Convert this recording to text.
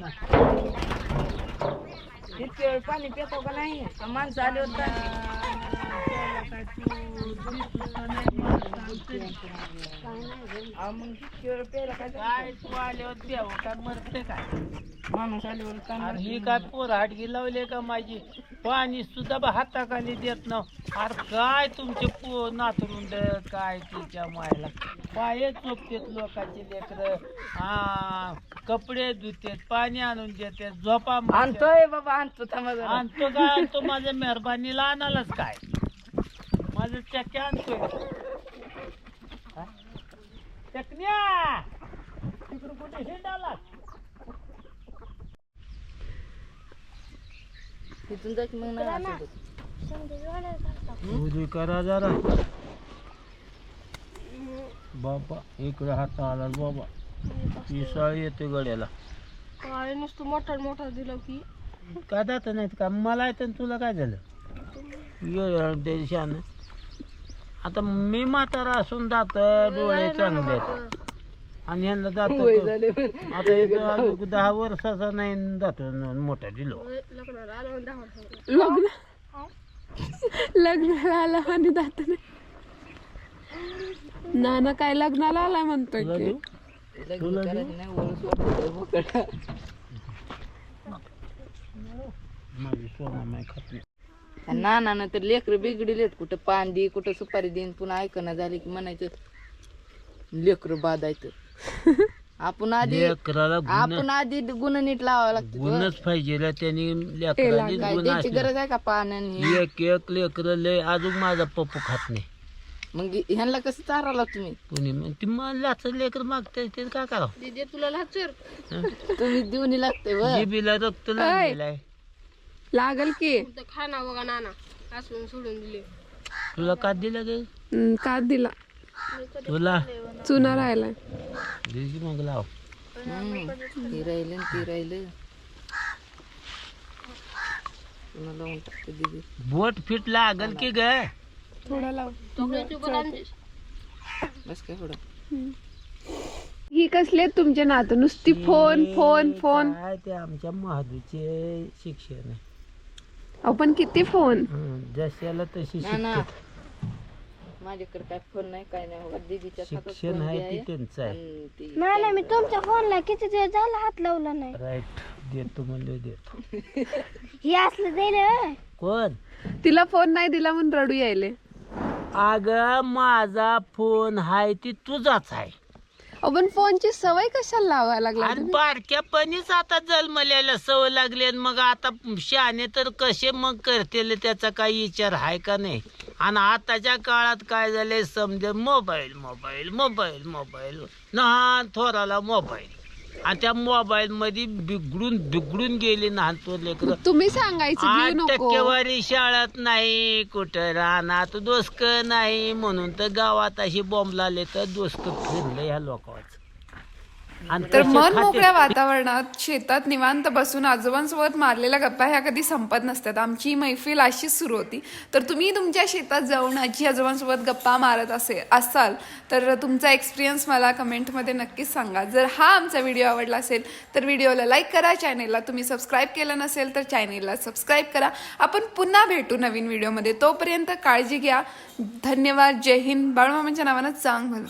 ना इतके वेळ पाणी पितो का नाही माणसं होते काय काय तू आल्यावर देव काय मरते काय? माणूस आल्यावर अरे ही काय पोर लावले का माझी? पाणी सुद्धा बा हाताखाली देत ना अरे काय तुमचे पो नातरुंड काय तिच्या मायला? पाय चोपतेत लोकांचे लेकर. हा कपडे धुतेत पाणी आणून देतात झोपा मारतात. आणतोय बाबा आणतो थांबा जरा. आणतो काय आणतो माझ्या मेहरबानीला आणालाच काय? माझं चक्क्या आणतोय. चकण्या! तिकडं कुठे हिंडाला. तिथून जायचं मग नाही आणतो. उदी करा जरा. बाबा इकडे हात आला बाबा. पिसाळ येते गड्याला. काय नुसतं मोठा मोठा दिलं की. काय जात नाहीत का? मला येतं तुला काय झालं? ये देशानं आता मी म्हातारा असून जात डोळे चांगले आहेत आणि यांना जात आता एक अजून दहा वर्षाचा नाही जातो न- मोठा दिलो आलं लग्न. लग्नाला आला आणि जात. नाही नाना काय लग्नाला आलाय म्हणतोय तुला की? देऊ? नाही. माझी सोना माय खात नाही. आणि नानानं तर लेकरं बिघडिलेत कुठं पान दे कुठं सुपारी देईन. पुन्हा ऐकणं झाले की म्हणायचं लेकरं बाधायचं. आपण आधी लेकराला गुण आपण आधी गुण नीट लावावं लागतं गुणच पाहिजे त्यांनी लेकराला काय गुण त्यांची असले. गरज आहे का पाण्याने एक एक लेकर लय अजून माझा पप्पू खात नाही. मग ह्यांना कसं चारावं तुम्ही कोणी मग ती मला लेकर मागते ते काय करावं? तुला लाचर तुम्ही देऊन लागते व. जिबीला रक्त लागलेलं आहे. लागल की. तर खाना बघा नाना. असून सोडून दिले. तुला का दिलं गे हम्म, का दिला. तुला? चुना राहिलाय. दिली मग लाव. ती राहिलं आणि ती राहिलं. पुन्हा लावून टाकते दीदी. बोट फिट लागल की ग. थोडा लाव. बस काय थोडं ही कसली आहेत तुमचे नातं? नुसती फोन फोन फोन. काय ते आमच्या महादूचे शिक्षण आहे. अहो पण किती फोन हं, जशाला तशी ना ना. शिक्षण माझ्याकडे काय फोन नाही काय नाही. बघा दीदीच्या हातात शिक्षण phone आहे बी ती त्यांचं आहे. आणि ती नाही नाही मी तुमच्या फोनला किती दिवस झाला हात लावला नाही? राईट देतो म्हणलं देतो. हे असलं दिलं कोण? तिला फोन नाही दिला म्हणून रडू यायले. अग माझा फोन हाय ती तुझाच आहे. पण फोनची सवय कशाला लावायला लागला आणि बारक्यापणीच आता जन्मल्याला सवय लागली आणि मग आता शहाणे तर कसे मग करतील त्याचा काही विचार आहे का नाही? आणि आताच्या काळात काय झालंय समजा मोबाईल मोबाईल मोबाईल मोबाईल. लहान थोराला मोबाईल. आणि त्या मोबाईल मध्ये बिघडून बिघडून गेली लहान थोर लेकर. तुम्ही सांगायचं आठ घेऊ नको. टक्केवारी शाळात नाही कुठं रानात दोस्क नाही म्हणून तर गावात अशी बॉम्ब लावले तर दोस्क फिरलं ह्या लोकांचं. आणि तर मन मोकळ्या वातावरणात शेतात निवांत बसून आजोबांसोबत मारलेल्या गप्पा ह्या कधी संपत नसतात. आमची मैफिल अशीच सुरू होती. तर तुम्ही तुमच्या शेतात जाऊन आजी आजोबांसोबत गप्पा मारत असे असाल तर तुमचा एक्सपिरियन्स मला कमेंटमध्ये नक्कीच सांगा. जर हा आमचा व्हिडिओ आवडला असेल तर व्हिडिओला लाईक करा चॅनेलला तुम्ही सबस्क्राईब केलं नसेल तर चॅनेलला सबस्क्राईब करा. आपण पुन्हा भेटू नवीन व्हिडिओमध्ये तोपर्यंत काळजी घ्या. धन्यवाद. जय हिंद. बाळमामांच्या नावानं चांग भलं